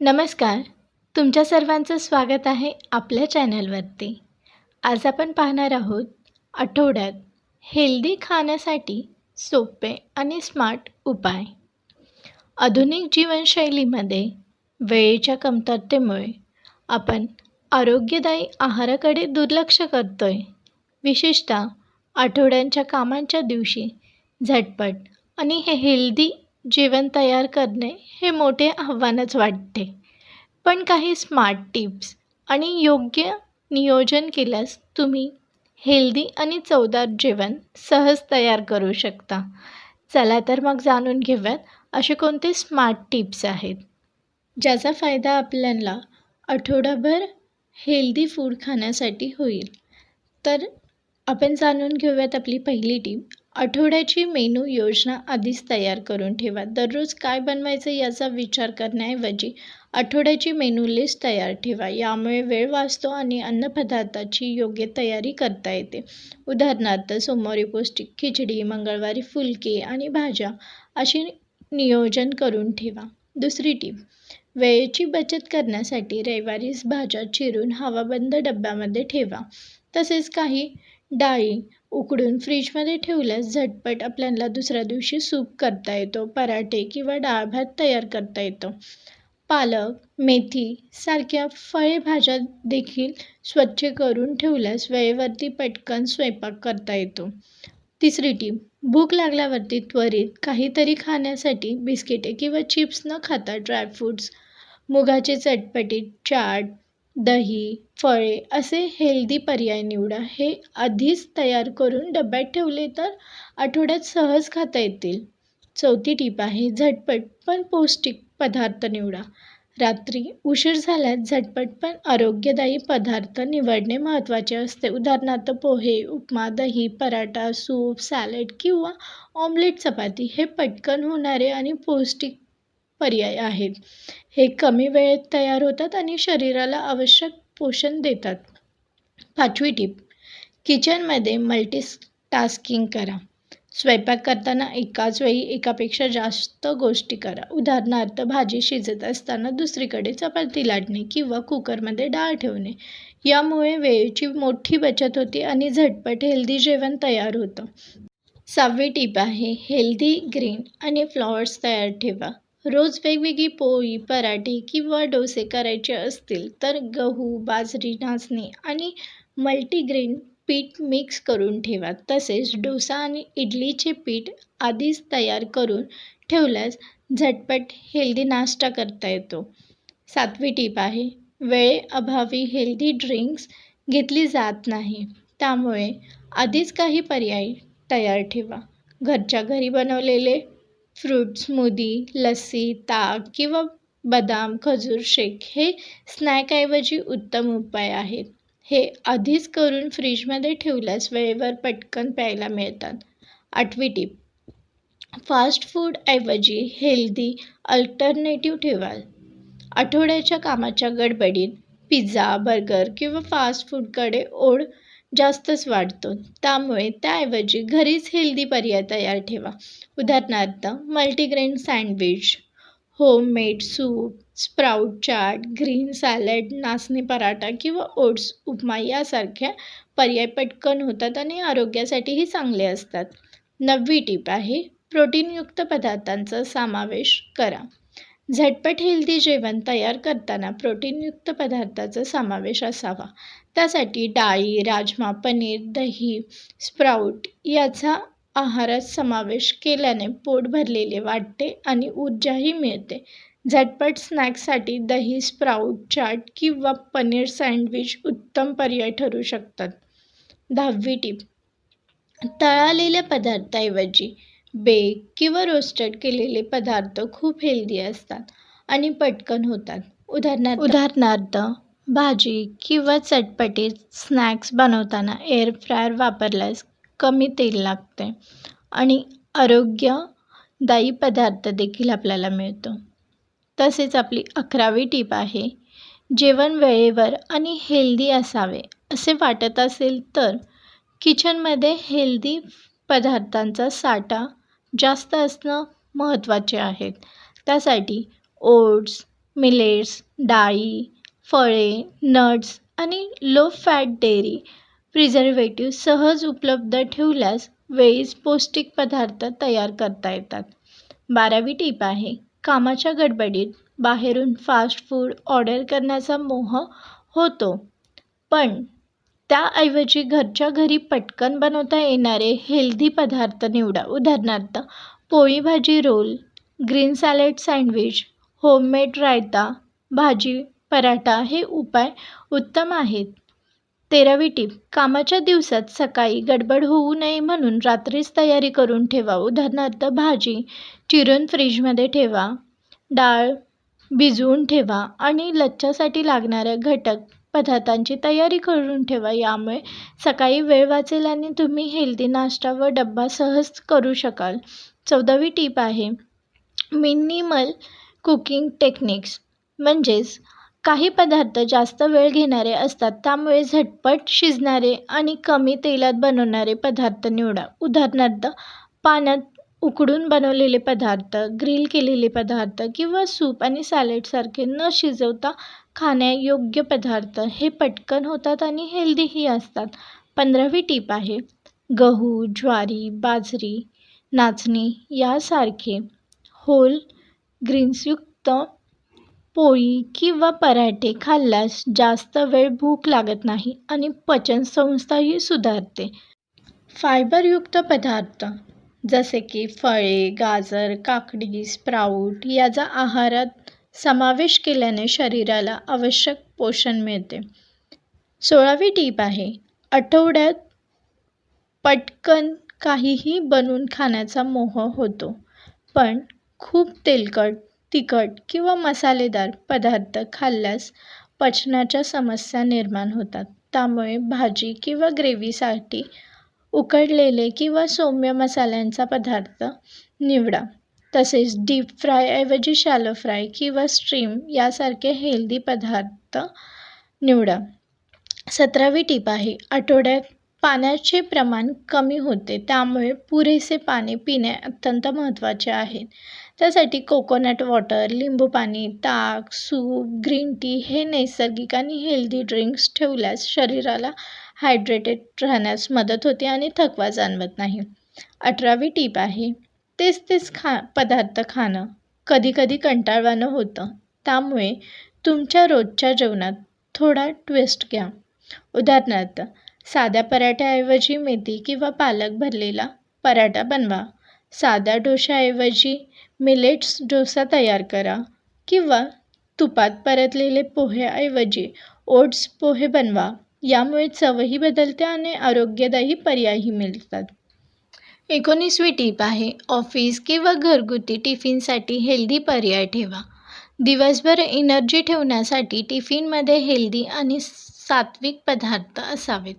नमस्कार. तुमच्या सर्वांचं स्वागत आहे आपल्या चॅनलवरती. आज आपण पाहणार आहोत आठवड्यात हेल्दी खाण्यासाठी सोपे आणि स्मार्ट उपाय. आधुनिक जीवनशैलीमध्ये वेळेच्या कमतरतेमुळे आपण आरोग्यदायी आहाराकडे दुर्लक्ष करतो आहे विशेषतः आठवड्यांच्या कामांच्या दिवशी झटपट आणि हे हेल्दी जेवण तयार करणे हे मोठे आव्हानच वाटते. पण काही स्मार्ट टिप्स आणि योग्य नियोजन केल्यास तुम्ही हेल्दी आणि चवदार जेवण सहज तयार करू शकता. चला तर मग जाणून घेऊयात असे कोणते स्मार्ट टिप्स आहेत. ज्याचा फायदा आपल्याला आठवडाभर हेल्दी फूड खाण्यासाठी होईल. तर आपण जाणून घेऊयात आपली पहिली टीप आठवड्याची मेनू योजना आधीच तयार करून ठेवा. दररोज काय बनवायचं याचा विचार करण्याऐवजी आठवड्याची मेनू लिस्ट तयार ठेवा. यामुळे वेळ वाचतो आणि अन्नपदार्थाची योग्य तयारी करता येते. उदाहरणार्थ सोमवारी पौष्टिक खिचडी मंगळवारी फुलके आणि भाज्या अशी नियोजन करून ठेवा. दुसरी टीप वेळेची बचत करण्यासाठी रविवारीच भाज्या चिरून हवाबंद डब्यामध्ये ठेवा. तसेच काही डाळी उकडून फ्रीजमध्ये ठेवल्यास झटपट आपल्याला दुसऱ्या दिवशी सूप करता येतो पराठे किंवा डाळ भात तयार करता येतो. पालक मेथी सारख्या फळेभाज्या देखील स्वच्छ करून ठेवल्यास वेळेवरती पटकन स्वयंपाक करता येतो. तिसरी टीप भूक लागल्यावरती त्वरित काहीतरी खाण्यासाठी बिस्किटे किंवा चिप्स न खाता ड्रायफ्रूट्स मुगाचे चटपटीत चाट दही फळे असे हेल्दी पर्याय निवडा. हे आधीच तयार करून डब्यात ठेवले तर आठवड्यात सहज खाता येतील. चौथी टीप आहे झटपट पण पौष्टिक पदार्थ निवडा. रात्री उशीर झाल्यास झटपट पण आरोग्यदायी पदार्थ निवडणे महत्त्वाचे असते. उदाहरणार्थ पोहे उपमा दही पराठा सूप सॅलड किंवा ऑमलेट चपाती हे पटकन होणारे आणि पौष्टिक पर्याय आहेत. हे कमी वेळेत तयार होतात आणि शरीराला आवश्यक पोषण देतात. पाचवी टीप किचनमध्ये मल्टी टास्किंग करा. स्वयंपाक करताना एकाच वेळी एकापेक्षा जास्त गोष्टी करा. उदाहरणार्थ भाजी शिजत असताना दुसरीकडे चपाती लाटणे किंवा कुकरमध्ये डाळ ठेवणे. यामुळे वेळेची मोठी बचत होते आणि झटपट हेल्दी जेवण तयार होतं. सहावी टीप आहे हेल्दी ग्रीन आणि फ्लॉवर्स तयार ठेवा. रोज वेगवेगळी पोळी पराठे किंवा डोसे करायचे असतील तर गहू बाजरी नाचणी आणि मल्टीग्रेन पीठ मिक्स करून ठेवा. तसेच डोसा आणि इडलीचे पीठ आधीच तयार करून ठेवल्यास झटपट हेल्दी नाश्ता करता येतो. सातवी टीप आहे वेळेअभावी हेल्दी ड्रिंक्स घेतली जात नाही. त्यामुळे आधीच काही पर्याय तयार ठेवा. घरच्या घरी बनवलेले फ्रूट स्मूदी लस्सी ताक किंवा बदाम खजूर शेक हे स्नॅकऐवजी उत्तम उपाय आहेत. हे आधीच करून फ्रीजमध्ये ठेवल्यास वेळेवर पटकन प्यायला मिळतात. आठवी टीप. फास्ट फूडऐवजी हेल्दी अल्टरनेटिव्ह ठेवा आठवड्याच्या कामाच्या गडबडीत पिझ्झा बर्गर किंवा फास्ट फूडकडे ओढ जास्तच वाढतो. त्यामुळे त्याऐवजी घरीच हेल्दी पर्याय तयार ठेवा. उदाहरणार्थ multigrain sandwich homemade soup sprout chaat green salad नाचणी पराठा किंवा ओट्स उपमा यासारख्या पर्याय पटकन होतात आणि आरोग्यासाठीही चांगले असतात. नववी टीप आहे प्रोटीनयुक्त पदार्थांचा समावेश करा. झटपट हेल्दी जेवण तयार करताना प्रोटीनयुक्त पदार्थाचा समावेश असावा. त्यासाठी डाळी राजमा पनीर दही स्प्राऊट याचा आहारात समावेश केल्याने पोट भरलेले वाटते आणि ऊर्जाही मिळते. झटपट स्नॅक्ससाठी दही स्प्राऊट चाट किंवा पनीर सँडविच उत्तम पर्याय ठरू शकतात. दहावी टीप. तळालेल्या पदार्थाऐवजी बेक किंवा रोस्टेड केलेले पदार्थ खूप हेल्दी असतात आणि पटकन होतात. उदाहरणार्थ उदाहरणार्थ भाजी किंवा चटपटीत स्नॅक्स बनवताना एअर फ्रायर वापरल्यास कमी तेल लागते आणि आरोग्यदायी पदार्थ देखील आपल्याला मिळतो. तसेच आपली अकरावी टीप आहे जेवण वेळेवर आणि हेल्दी असावे असे वाटत असेल तर किचनमध्ये हेल्दी पदार्थांचा साठा जास्त असणं महत्त्वाचे आहे. त्यासाठी ओट्स मिलेट्स डाळी फळे नट्स आणि लो फॅट डेअरी प्रिझर्वेटिव्ह सहज उपलब्ध ठेवल्यास वेळीच पौष्टिक पदार्थ तयार करता येतात. बारावी टीप आहे कामाच्या गडबडीत बाहेरून फास्ट फूड ऑर्डर करण्याचा मोह होतो. पण त्याऐवजी घरच्या घरी पटकन बनवता येणारे हेल्दी पदार्थ निवडा. उदाहरणार्थ पोळी भाजी roll green salad sandwich homemade raita भाजी पराठा हे उपाय उत्तम आहेत. तेरावी टीप कामाच्या दिवसात सकाळी गडबड होऊ नये म्हणून रात्रीच तयारी करून ठेवा. उदाहरणार्थ भाजी चिरून फ्रीजमध्ये ठेवा डाळ भिजवून ठेवा आणि लच्छासाठी लागणाऱ्या घटक पदार्थांची तयारी करून ठेवा. यामुळे सकाळी वेळ वाचेल आणि तुम्ही हेल्दी नाश्ता व डब्बा सहज करू शकाल. चौदावी टीप आहे मिनिमल कुकिंग टेक्निक्स म्हणजेच काही पदार्थ जास्त वेळ घेणारे असतात त्यामुळे झटपट शिजणारे आणि कमी तेलात बनवणारे पदार्थ निवडा. उदाहरणार्थ पाण्यात उकडून बनवलेले पदार्थ ग्रिल केलेले पदार्थ किंवा सूप आणि सॅलेडसारखे न शिजवता खाण्यायोग्य पदार्थ हे पटकन होतात आणि हेल्दीही असतात. पंधरावी टीप आहे गहू ज्वारी बाजरी नाचणी यासारखे होल ग्रीन्सयुक्त पोळी किंवा पराठे खाल्ल्यास जास्त वेळ भूक लागत नाही आणि पचनसंस्थाही सुधारते. फायबरयुक्त पदार्थ जसे की फळे गाजर काकडी स्प्राऊट याचा आहारात समावेश केल्याने शरीराला आवश्यक पोषण मिळते. सोळावी टीप आहे आठवड्यात पटकन काहीही बनवून खाण्याचा मोह होतो पण खूप तेलकट तिखट किंवा मसालेदार पदार्थ खाल्ल्यास पचनाच्या समस्या निर्माण होतात. त्यामुळे भाजी किंवा ग्रेव्हीसाठी उकडलेले किंवा सौम्य मसाल्यांचा पदार्थ निवडा. तसेच डीप फ्रायऐवजी शॅलो फ्राय किंवा स्ट्रीम यासारखे हेल्दी पदार्थ निवडा. सतरावी टीप आहे आठवड्यात पाण्याचे प्रमाण कमी होते त्यामुळे पुरेसे पाणी पिणे अत्यंत महत्त्वाचे आहे. त्यासाठी कोकोनट वॉटर लिंबू पाणी ताक सूप ग्रीन टी हे नैसर्गिक आणि हेल्दी ड्रिंक्स ठेवल्यास शरीराला हायड्रेटेड राहण्यास मदत होते आणि थकवा जाणवत नाही. अठरावी टीप आहे तेच तेच खा पदार्थ खाणं. कधीकधी कंटाळवाणं होतं. त्यामुळे तुमच्या रोजच्या जेवणात थोडा ट्विस्ट घ्या. उदाहरणार्थ साध्या पराठ्याऐवजी मेथी किंवा पालक भरलेला पराठा बनवा. साध्या डोशाऐवजी मिलेट्स डोसा तयार करा किंवा तुपात परतलेले पोहेऐवजी ओट्स पोहे बनवा. यामुळे चवही बदलते आणि आरोग्यदायी पर्यायही मिळतात. एकोणीसवी टीप आहे ऑफिस किंवा घरगुती टिफिनसाठी हेल्दी पर्याय ठेवा. दिवसभर एनर्जी ठेवण्यासाठी टिफिनमध्ये हेल्दी आणि सात्विक पदार्थ असावेत.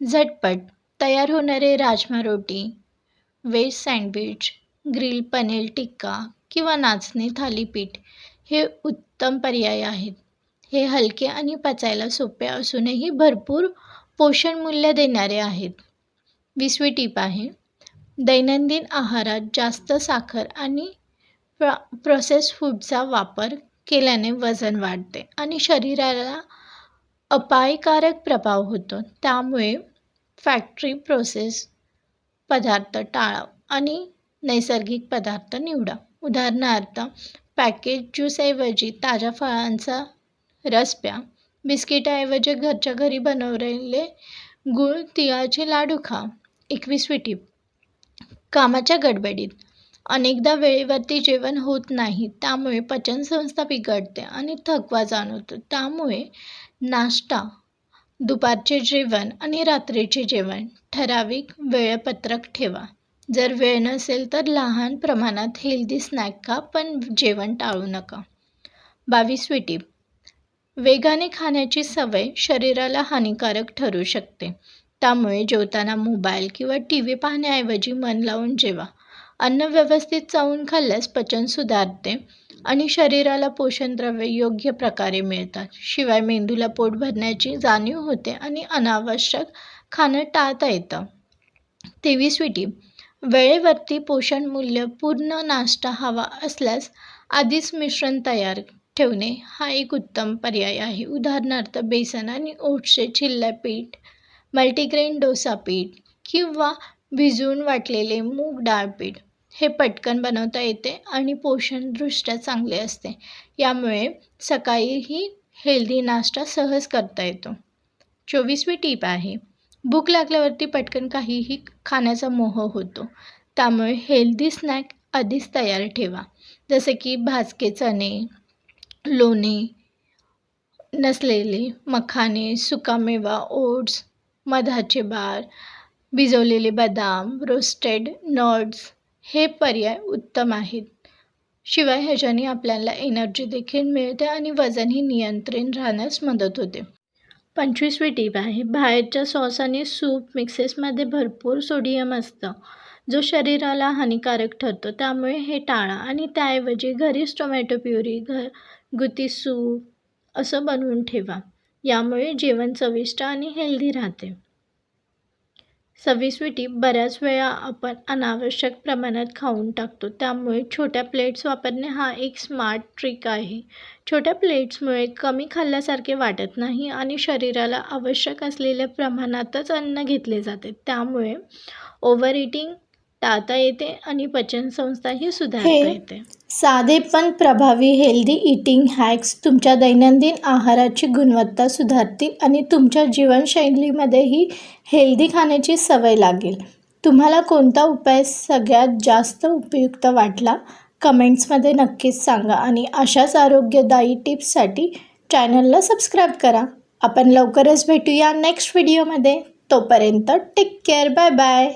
झटपट तयार होणारे rajma roti veg sandwich grill paneer tikka किंवा नाचणी थालीपीठ हे उत्तम पर्याय आहेत. हे हलके आणि पचायला सोपे असूनही भरपूर पोषणमूल्य देणारे आहेत. विसवी टीप आहे दैनंदिन आहारात जास्त साखर आणि प्र प्रोसेस फूडचा वापर केल्याने वजन वाढते आणि शरीराला अपायकारक प्रभाव होतो. त्यामुळे फॅक्टरी प्रोसेस पदार्थ टाळा आणि नैसर्गिक पदार्थ निवडा. उदाहरणार्थ पॅकेज ज्यूसऐवजी ताज्या फळांचा रस प्या. बिस्किटाऐवजी घरच्या घरी बनवलेले गूळ तिळाचे लाडू खा. एकवीसवी टीप कामाच्या गडबडीत. अनेकदा वेळेवरती जेवण होत नाही त्यामुळे पचनसंस्था बिघडते आणि थकवा जाणवतो. त्यामुळे नाश्ता दुपारचे जेवण आणि रात्रीचे जेवण. ठराविक वेळपत्रक ठेवा. जर वेळ नसेल तर लहान प्रमाणात हेल्दी स्नॅक खा पण जेवण टाळू नका. बावीसवी टीप वेगाने खाण्याची सवय शरीराला हानिकारक ठरू शकते. त्यामुळे जेवताना मोबाईल किंवा टी व्ही पाहण्याऐवजी मन लावून जेवा. अन्न व्यवस्थित चावून खाल्ल्यास पचन सुधारते आणि शरीराला पोषणद्रव्ये योग्य प्रकारे मिळतात. शिवाय मेंदूला पोट भरण्याची जाणीव होते आणि अनावश्यक खाणं टाळता येतं. तेवीसवी टीप वेळेवरती पोषणमूल्य पूर्ण नाश्ता हवा असल्यास आधीच मिश्रण तयार ठेवणे हा एक उत्तम पर्याय आहे. उदाहरणार्थ बेसन आणि ओट्सचे चिल्लं पीठ मल्टीग्रेन डोसा पीठ किंवा भिजवून वाटलेले मूग डाळ पीठ. हे पटकन बनवता येते आणि पोषणदृष्ट्या चांगले असते. यामुळे सकाळीही हेल्दी नाश्ता सहज करता येतो. चोवीसवी टीप आहे. भूक लागल्यावरती पटकन काहीही खाण्याचा मोह होतो. त्यामुळे हेल्दी स्नॅक आधीच तयार ठेवा. जसे की भाजके चणे लोणे नसलेले मखाने सुकामेवा ओट्स मधाचे बार भिजवलेले बदाम रोस्टेड नट्स हे पर्याय उत्तम आहेत. शिवाय ह्याच्याने आपल्याला एनर्जी देखील मिळते आणि वजनही नियंत्रण राहण्यास मदत होते. पंचवीसवी टीप आहे बाहेरच्या सॉस आणि सूप मिक्सेसमध्ये भरपूर सोडियम असतं जो शरीराला हानिकारक ठरतो. त्यामुळे हे टाळा आणि त्याऐवजी घरीच टोमॅटो प्युरी घरगुती सूप असं बनवून ठेवा. यामुळे जेवण चविष्ट आणि हेल्दी राहते. सव्वीसवी टीप बऱ्याच वेळा आपण अनावश्यक प्रमाणात खाऊन टाकतो. त्यामुळे छोट्या प्लेट्स वापरणे हा एक स्मार्ट ट्रिक आहे. छोट्या प्लेट्समुळे कमी खाल्ल्यासारखे वाटत नाही आणि शरीराला आवश्यक असलेल्या प्रमाणातच अन्न घेतले जाते. त्यामुळे ओव्हर इटिंग टाळता येते आणि पचनसंस्थाही सुधारता हे येते. साधे पण प्रभावी हेल्दी इटिंग हॅक्स तुमच्या दैनंदिन आहाराची गुणवत्ता सुधारतील आणि तुमच्या जीवनशैलीमध्येही हेल्दी खाण्याची सवय लागेल. तुम्हाला कोणता उपाय सगळ्यात जास्त उपयुक्त वाटला? कमेंट्समध्ये नक्कीच सांगा आणि अशाच आरोग्यदायी टिप्ससाठी चॅनलला सबस्क्राईब करा. आपण लवकरच भेटूया नेक्स्ट व्हिडिओमध्ये तोपर्यंत टेक केअर बाय बाय